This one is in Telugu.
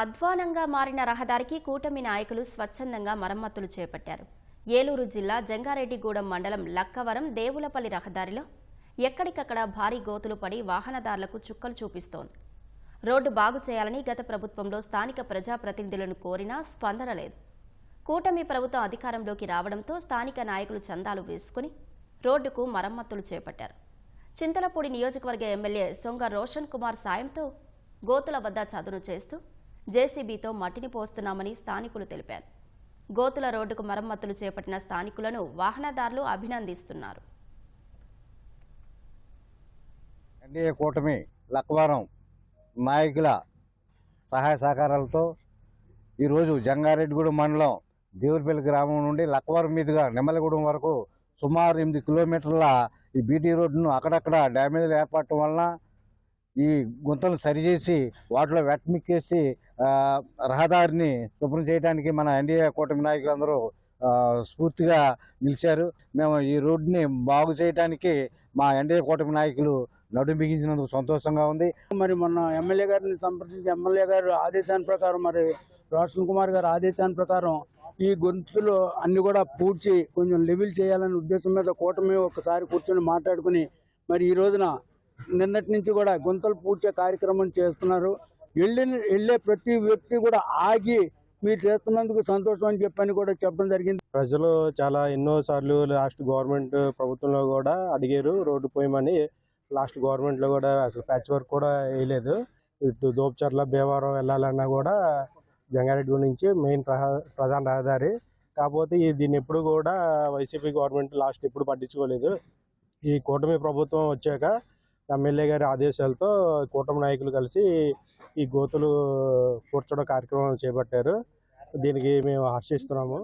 అధ్వానంగా మారిన రహదారికి కూటమి నాయకులు స్వచ్ఛందంగా మరమ్మతులు చేపట్టారు. ఏలూరు జిల్లా జంగారెడ్డిగూడెం మండలం లక్కవరం దేవులపల్లి రహదారిలో ఎక్కడికక్కడ భారీ గోతులు పడి వాహనదారులకు చుక్కలు చూపిస్తోంది. రోడ్డు బాగు చేయాలని గత ప్రభుత్వంలో స్థానిక ప్రజాప్రతినిధులను కోరినా స్పందన లేదు. కూటమి ప్రభుత్వం అధికారంలోకి రావడంతో స్థానిక నాయకులు చందాలు వేసుకుని రోడ్డుకు మరమ్మతులు చేపట్టారు. చింతలపూడి నియోజకవర్గ ఎమ్మెల్యే సొంగ రోషన్ కుమార్ సాయంతో గోతుల వద్ద చదును చేస్తూ జేసీబీతో మట్టిని పోస్తున్నామని స్థానికులు తెలిపారు. గోతుల రోడ్డుకు మరమ్మతులు చేపట్టిన స్థానికులను వాహనదారులు అభినందిస్తున్నారు. ఎన్డీఏ కూటమి లక్వారం నాయకుల సహాయ సహకారాలతో ఈరోజు జంగారెడ్డిగూడెం మండలం దేవుడిపల్లి గ్రామం నుండి లక్వారం మీదుగా నిమ్మలగూడెం వరకు సుమారు ఎనిమిది కిలోమీటర్ల ఈ బీటీ రోడ్డును అక్కడక్కడ డ్యామేజ్లు ఏర్పడటం వలన ఈ గుంతలు సరిచేసి వాటిలో వెట్మిక్కేసి రహదారిని శుభ్రం చేయడానికి మన ఎన్డీఏ కూటమి నాయకులందరూ స్ఫూర్తిగా నిలిచారు. మేము ఈ రోడ్డుని బాగు చేయడానికి మా ఎన్డీఏ కూటమి నాయకులు నడుం బిగించినందుకు సంతోషంగా ఉంది. మరి మొన్న ఎమ్మెల్యే గారిని సంప్రదించి ఎమ్మెల్యే గారు ఆదేశాన్ని ప్రకారం మరి రోషన్ కుమార్ గారి ఆదేశాన్ని ప్రకారం ఈ గొంతులు అన్ని కూడా పూడ్చి కొంచెం లెవెల్ చేయాలనే ఉద్దేశం మీద కూటమి ఒకసారి కూర్చొని మాట్లాడుకుని మరి ఈ రోజున నిన్నటి నుంచి కూడా గుంతలు పూడ్చే కార్యక్రమం చేస్తున్నారు. వెళ్ళిన వెళ్ళే ప్రతి వ్యక్తి కూడా ఆగి మీరు చేస్తున్నందుకు సంతోషం అని చెప్పని కూడా చెప్పడం జరిగింది. ప్రజలు చాలా ఎన్నో సార్లు లాస్ట్ గవర్నమెంట్ ప్రభుత్వంలో కూడా అడిగారు రోడ్డు పోయమని. లాస్ట్ గవర్నమెంట్లో కూడా అసలు ప్యాచ్ వర్క్ కూడా వేయలేదు. ఇటు దోపచర్ల భీమవరం వెళ్ళాలన్నా కూడా జంగారెడ్డి నుంచి మెయిన్ ప్రధాన రహదారి. కాకపోతే దీన్ని ఎప్పుడు కూడా వైసీపీ గవర్నమెంట్ లాస్ట్ ఎప్పుడు పట్టించుకోలేదు. ఈ కూటమి ప్రభుత్వం వచ్చాక ఎమ్మెల్యే గారి ఆదేశాలతో కూటమి నాయకులు కలిసి ఈ గోతులు కూర్చోడం కార్యక్రమం చేపట్టారు. దీనికి మేము హర్షిస్తున్నాము.